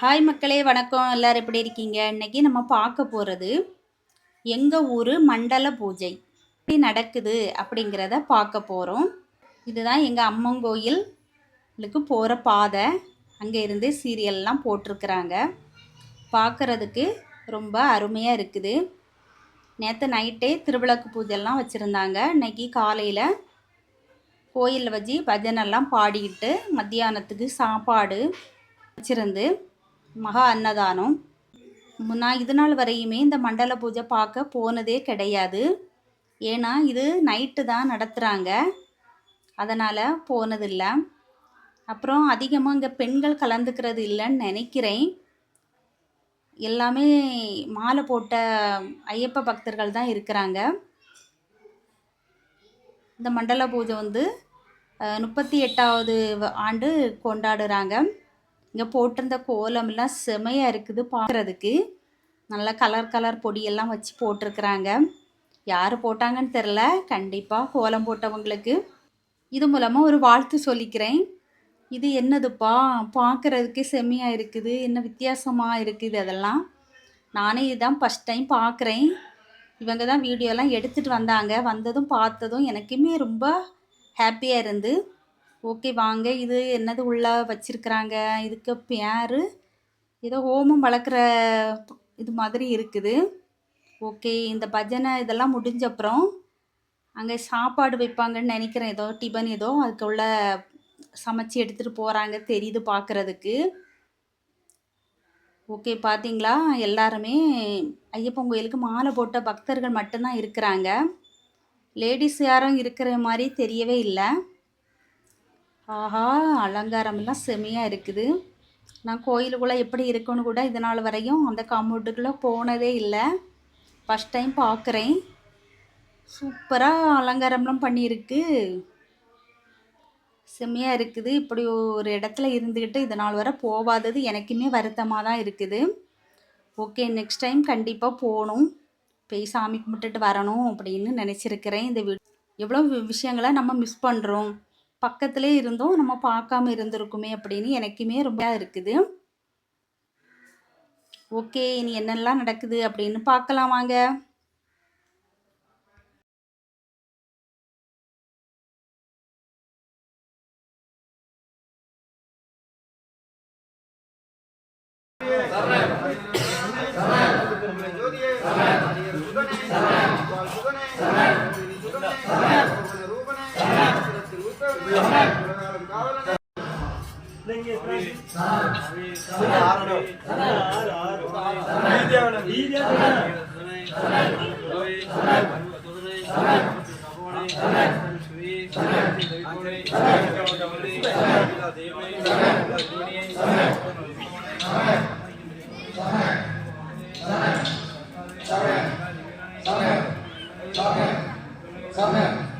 Hi மக்களே வணக்கம். எல்லோரும் எப்படி இருக்கீங்க? இன்றைக்கி நம்ம பார்க்க போகிறது எங்கள் ஊர் மண்டல பூஜை. எப்படி நடக்குது அப்படிங்கிறத பார்க்க போகிறோம் இதுதான் எங்கள் அம்மங்கோயிலுக்கு போகிற பாதை. அங்கே இருந்து சீரியல்லாம் போட்டிருக்கிறாங்க. பார்க்குறதுக்கு ரொம்ப அருமையாக இருக்குது. நேற்று நைட்டே திருவிளக்கு பூஜைலாம் வச்சுருந்தாங்க. இன்றைக்கி காலையில் கோயிலில் வச்சு பஜனெல்லாம் பாடிக்கிட்டு மத்தியானத்துக்கு சாப்பாடு வச்சுருந்து மகா அன்னதானம். நான் இது நாள் வரையுமே இந்த மண்டல பூஜை பார்க்க போனதே கிடையாது. ஏன்னா இது நைட்டு தான் நடத்துகிறாங்க அதனால் போனதில்லை. அப்புறம் அதிகமாக இங்கே பெண்கள் கலந்துக்கிறது இல்லைன்னு நினைக்கிறேன். எல்லாமே மாலை போட்ட ஐயப்ப பக்தர்கள் தான் இருக்கிறாங்க. இந்த மண்டல பூஜை வந்து முப்பத்தி எட்டாவது ஆண்டு கொண்டாடுறாங்க. இங்கே போட்டிருந்த கோலம்லாம் செமையாக இருக்குது பார்க்குறதுக்கு நல்லா கலர் கலர் பொடியெல்லாம் வச்சு போட்டிருக்கிறாங்க. யார் போட்டாங்கன்னு தெரில கண்டிப்பாக கோலம் போட்டவங்களுக்கு. இது மூலமாக ஒரு வாழ்த்து சொல்லிக்கிறேன். இது என்னதுப்பா? பார்க்குறதுக்கே செம்மையாக இருக்குது. என்ன வித்தியாசமாக இருக்குது அதெல்லாம். நானே இதுதான் ஃபஸ்ட் டைம் பார்க்குறேன் இவங்க தான் வீடியோலாம் எடுத்துகிட்டு வந்தாங்க. வந்ததும் பார்த்ததும் எனக்குமே ரொம்ப ஹாப்பியாக இருந்து. ஓகே வாங்க. இது என்னது உள்ளே வச்சுருக்குறாங்க? இதுக்கு பேர்? ஏதோ ஹோமம் வளர்க்குற இது மாதிரி இருக்குது. ஓகே இந்த பஜனை இதெல்லாம் முடிஞ்ச அப்புறம் அங்கே சாப்பாடு வைப்பாங்கன்னு நினைக்கிறேன். ஏதோ டிபன் ஏதோ அதுக்கு உள்ள சமைச்சு எடுத்துகிட்டு போகிறாங்க தெரியுது பார்க்குறதுக்கு ஓகே பார்த்தீங்களா எல்லாருமே ஐயப்பன் கோயிலுக்கு மாலை போட்ட பக்தர்கள் மட்டும்தான் இருக்கிறாங்க. லேடிஸ் யாரும் இருக்கிற மாதிரி தெரியவே இல்லை. ஆஹா அலங்காரமெல்லாம் செமையாக இருக்குது. நான் கோயிலுக்குள்ளே எப்படி இருக்குன்னு கூட இதனால் நாள் வரையும் அந்த காம்பவுண்டுக்குள்ளே போனதே இல்லை. ஃபஸ்ட் டைம் பார்க்குறேன் சூப்பராக அலங்காரம்லாம் பண்ணியிருக்கு. செம்மையாக இருக்குது. இப்படி ஒரு இடத்துல இருந்துக்கிட்டு இது நாள் வரை போகாதது எனக்குமே வருத்தமாக தான் இருக்குது. ஓகே நெக்ஸ்ட் டைம் கண்டிப்பாக போகணும். போய் சாமி கும்பிட்டுட்டு வரணும் அப்படின்னு நினச்சிருக்கிறேன் இந்த வீ எவ்வளோ வி- விஷயங்களை நம்ம மிஸ் பண்ணுறோம் பக்கத்துலேயே இருந்தும் நம்ம பார்க்காம இருந்திருக்குமே அப்படின்னு எனக்குமே ரொம்ப இருக்குது ஓகே இனி என்னெல்லாம் நடக்குது அப்படின்னு பார்க்கலாம் வாங்க பாலே Amen.